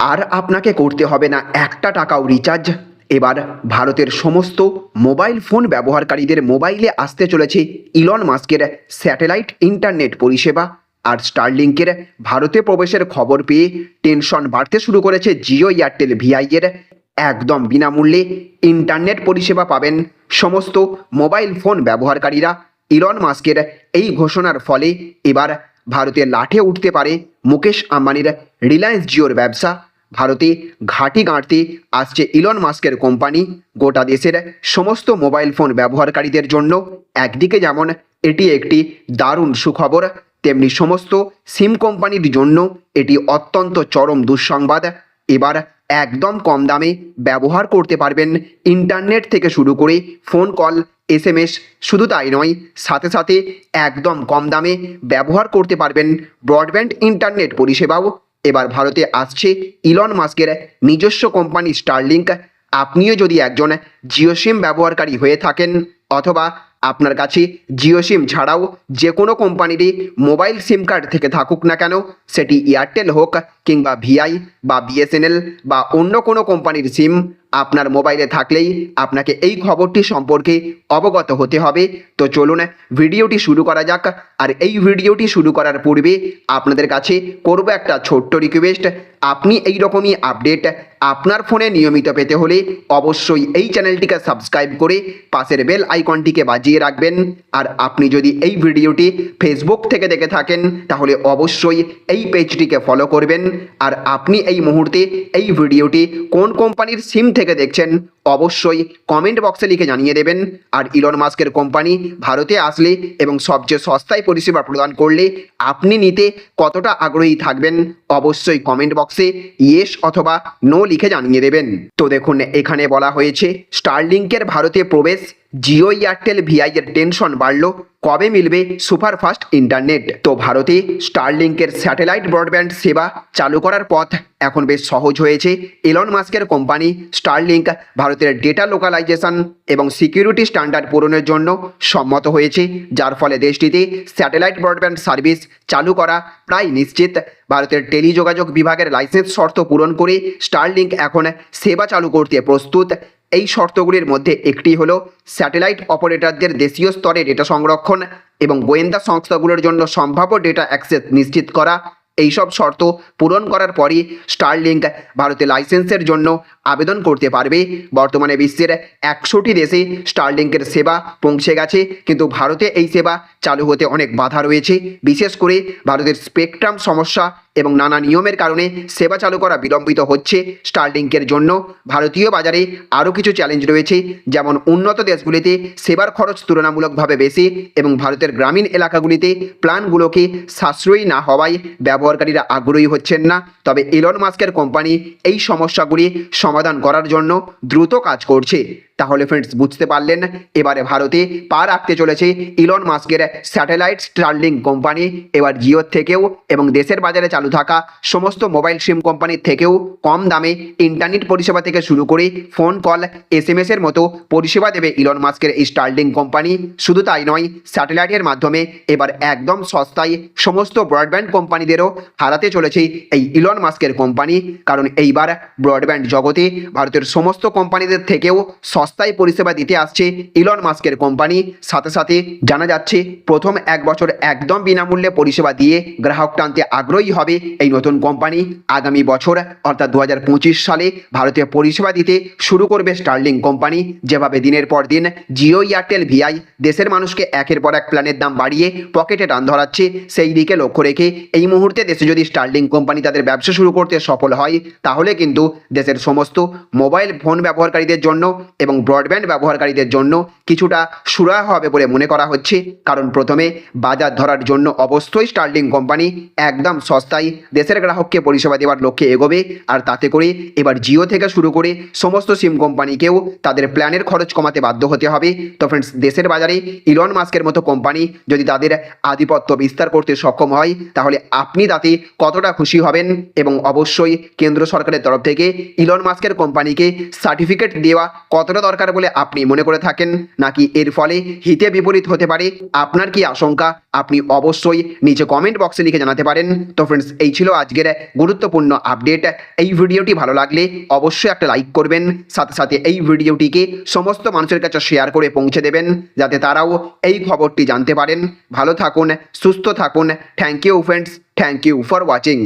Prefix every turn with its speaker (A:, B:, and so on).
A: আর আপনাকে করতে হবে না একটা টাকাও রিচার্জ এবার ভারতের সমস্ত মোবাইল ফোন ব্যবহারকারীদের মোবাইলে আসতে চলেছে ইলন মাস্কের স্যাটেলাইট ইন্টারনেট পরিষেবা। আর স্টারলিংকের ভারতে প্রবেশের খবর পেয়ে টেনশন বাড়তে শুরু করেছে জিও এয়ারটেল ভিআইয়ের একদম বিনামূল্যে ইন্টারনেট পরিষেবা পাবেন সমস্ত মোবাইল ফোন ব্যবহারকারীরা। ইলন মাস্কের এই ঘোষণার ফলে এবার ভারতে লাঠে উঠতে পারে মুকেশ আম্বানির রিলায়েন্স জিওর ব্যবসা। ভারতে, ঘাঁটি গাঁটতে আসছে ইলন মাস্কের কোম্পানি গোটা দেশের সমস্ত মোবাইল ফোন ব্যবহারকারীদের জন্য একদিকে যেমন এটি একটি দারুণ সুখবর, তেমনি সমস্ত সিম কোম্পানির জন্য এটি অত্যন্ত চরম দুঃসংবাদ। এবার একদম কম দামে ব্যবহার করতে পারবেন ইন্টারনেট থেকে শুরু করে phone call S M S শুধু তাই নয়, সাথে সাথে একদম কম দামে ব্যবহার করতে পারবেন ব্রডব্যান্ড ইন্টারনেট পরিষেবাও। এবার ভারতে আসছে ইলন মাস্কের নিজস্ব কোম্পানি স্টারলিংক আপনিও যদি একজন জিও সিম ব্যবহারকারী হয়ে থাকেন অথবা আপনার কাছে জিও সিম ছাড়াও যে কোনো কোম্পানিরই মোবাইল সিম কার্ড থেকে থাকুক না কেন, সেটি এয়ারটেল হোক কিংবা ভিআই বা বিএসএনএল বা অন্য কোনো কোম্পানির সিম আপনার মোবাইলে থাকলেই আপনাকে এই খবরটি সম্পর্কে অবগত হতে হবে। তো চলুন ভিডিওটি শুরু করা যাক। আর এই ভিডিওটি শুরু করার পূর্বে আপনাদের কাছে করব একটা ছোট্ট রিকোয়েস্ট আপনি এই রকমই আপডেট আপনার ফোনে নিয়মিত পেতে হলে অবশ্যই এই চ্যানেলটিকে সাবস্ক্রাইব করে পাশের বেল আইকনটিকে বাজিয়ে রাখবেন। আর আপনি যদি এই ভিডিওটি ফেসবুক থেকে দেখে থাকেন, তাহলে অবশ্যই এই পেজটিকে ফলো করবেন। আর আপনি এই মুহূর্তে এই ভিডিওটি কোন কোম্পানির সিম থেকে দেখছেন অবশ্যই কমেন্ট বক্সে লিখে জানিয়ে দেবেন। আর ইলন মাস্কের কোম্পানি ভারতে আসলে এবং সবচেয়ে সস্তায় পরিষেবা প্রদান করলে আপনি নিতে কতটা আগ্রহী থাকবেন, অবশ্যই কমেন্ট বক্সে ইয়েস অথবা নো লিখে জানিয়ে দেবেন। তো দেখুন, এখানে বলা হয়েছে স্টারলিংকের ভারতে প্রবেশ জিও এয়ারটেল ভিআই এর টেনশন বাড়ল, কবে মিলবে সুপারফাস্ট ইন্টারনেট তো ভারতে স্টারলিংকের স্যাটেলাইট ব্রডব্যান্ড সেবা চালু করার পথ এখন বেশ সহজ হয়েছে। এলন মাস্কের কোম্পানি স্টারলিংক ভারতের ডেটা লোকালাইজেশন এবং সিকিউরিটি স্ট্যান্ডার্ড পূরণের জন্য সম্মত হয়েছে, যার ফলে দেশটিতে স্যাটেলাইট ব্রডব্যান্ড সার্ভিস চালু করা প্রায় নিশ্চিত। ভারতের টেলিযোগাযোগ বিভাগের লাইসেন্স শর্ত পূরণ করে স্টারলিংক এখন সেবা চালু করতে প্রস্তুত। এই শর্তগুলির মধ্যে একটি হলো স্যাটেলাইট অপারেটরদের দেশীয় স্তরে ডেটা সংরক্ষণ এবং গোয়েন্দা সংস্থাগুলোর জন্য সম্ভাব্য ডেটা অ্যাক্সেস নিশ্চিত করা। এইসব শর্ত পূরণ করার পরই স্টারলিংক ভারতে লাইসেন্সের জন্য আবেদন করতে পারবে। বর্তমানে বিশ্বের একশোটি দেশে স্টারলিংকের সেবা পৌঁছে গেছে, কিন্তু ভারতে এই সেবা চালু হতে অনেক বাধা রয়েছে। বিশেষ করে ভারতের স্পেকট্রাম সমস্যা এবং নানা নিয়মের কারণে সেবা চালু করা বিলম্বিত হচ্ছে স্টারলিংকের জন্য। ভারতীয় বাজারে আরও কিছু চ্যালেঞ্জ রয়েছে, যেমন উন্নত দেশগুলিতে সেবার খরচ তুলনামূলকভাবে বেশি এবং ভারতের গ্রামীণ এলাকাগুলিতে প্ল্যানগুলোকে সাশ্রয়ী না হওয়ায় ব্যবহারকারীরা আগ্রহী হচ্ছেন না। তবে ইলন মাস্কের কোম্পানি এই সমস্যাগুলি সমাধান করার জন্য দ্রুত কাজ করছে। তাহলে ফ্রেন্ডস বুঝতে পারলেন? এবারে ভারতে পা রাখতে চলেছে ইলন মাস্কের স্যাটেলাইট স্টার্লিং কোম্পানি এবার জিওর থেকেও এবং দেশের বাজারে চালু থাকা সমস্ত মোবাইল সিম কোম্পানির থেকেও কম দামে ইন্টারনেট পরিষেবা থেকে শুরু করে ফোন কল এস এম এর মতো পরিষেবা দেবে ইলন মাস্কের এই স্টার্লিং কোম্পানি শুধু তাই নয় স্যাটেলাইটের মাধ্যমে এবার একদম সস্তায় সমস্ত ব্রডব্যান্ড কোম্পানিদেরও হারাতে চলেছে এই ইলন মাস্কের কোম্পানি কারণ এইবার ব্রডব্যান্ড জগতে ভারতের সমস্ত কোম্পানিদের থেকেও সস্তায় পরিষেবা দিতে আসছে ইলন মাস্কের কোম্পানি সাথে সাথে জানা যাচ্ছে, প্রথম এক বছর একদম বিনামূল্যে পরিষেবা দিয়ে গ্রাহক টানতে আগ্রহী হবে এই নতুন কোম্পানি আগামী বছর, অর্থাৎ দু হাজার পঁচিশ সালে ভারতে পরিষেবা দিতে শুরু করবে স্টার্লিং কোম্পানি যেভাবে দিনের পর দিন জিও এয়ারটেল ভিআই দেশের মানুষকে একের পর এক প্ল্যানের দাম বাড়িয়ে পকেটে টান ধরাচ্ছে, সেই দিকে লক্ষ্য রেখে এই মুহূর্তে দেশে যদি স্টার্লিং কোম্পানি তাদের ব্যবসা শুরু করতে সফল হয়, তাহলে কিন্তু দেশের সমস্ত মোবাইল ফোন ব্যবহারকারীদের জন্য এবং ব্রডব্যান্ড ব্যবহারকারীদের জন্য কিছুটা সুরাহা হবে বলে মনে করা হচ্ছে। কারণ প্রথমে বাজার ধরার জন্য অবশ্যই স্টার্লিং কোম্পানি একদম সস্তায় দেশের গ্রাহককে পরিষেবা দেওয়ার লক্ষ্যে এগোবে। আর তাতে করে এবার জিও থেকে শুরু করে সমস্ত সিম কোম্পানিকেও তাদের প্ল্যানের খরচ কমাতে বাধ্য হতে হবে। তো ফ্রেন্ডস দেশের বাজারে ইলন মাস্কের মতো কোম্পানি যদি তাদের আধিপত্য বিস্তার করতে সক্ষম হয়, তাহলে আপনি তাতে কতটা খুশি হবেন? এবং অবশ্যই কেন্দ্র সরকারের তরফ থেকে ইলন মাস্কের কোম্পানিকে সার্টিফিকেট দেওয়া কতটা দরকার বলে আপনি মনে করে থাকেন? নাকি এর ফলে হিতে বিপরীত হতে পারে? আপনার কি আশঙ্কা? আপনি অবশ্যই নিচে কমেন্ট বক্সে লিখে জানাতে পারেন। তো ফ্রেন্ডস এই ছিল আজকের গুরুত্বপূর্ণ আপডেট এই ভিডিওটি ভালো লাগলে অবশ্যই একটা লাইক করবেন। সাথে সাথে এই ভিডিওটিকে সমস্ত মানুষের কাছে শেয়ার করে পৌঁছে দেবেন। যাতে তারাও এই খবরটি জানতে পারেন। ভালো থাকুন, সুস্থ থাকুন। Thank you friends thank you for watching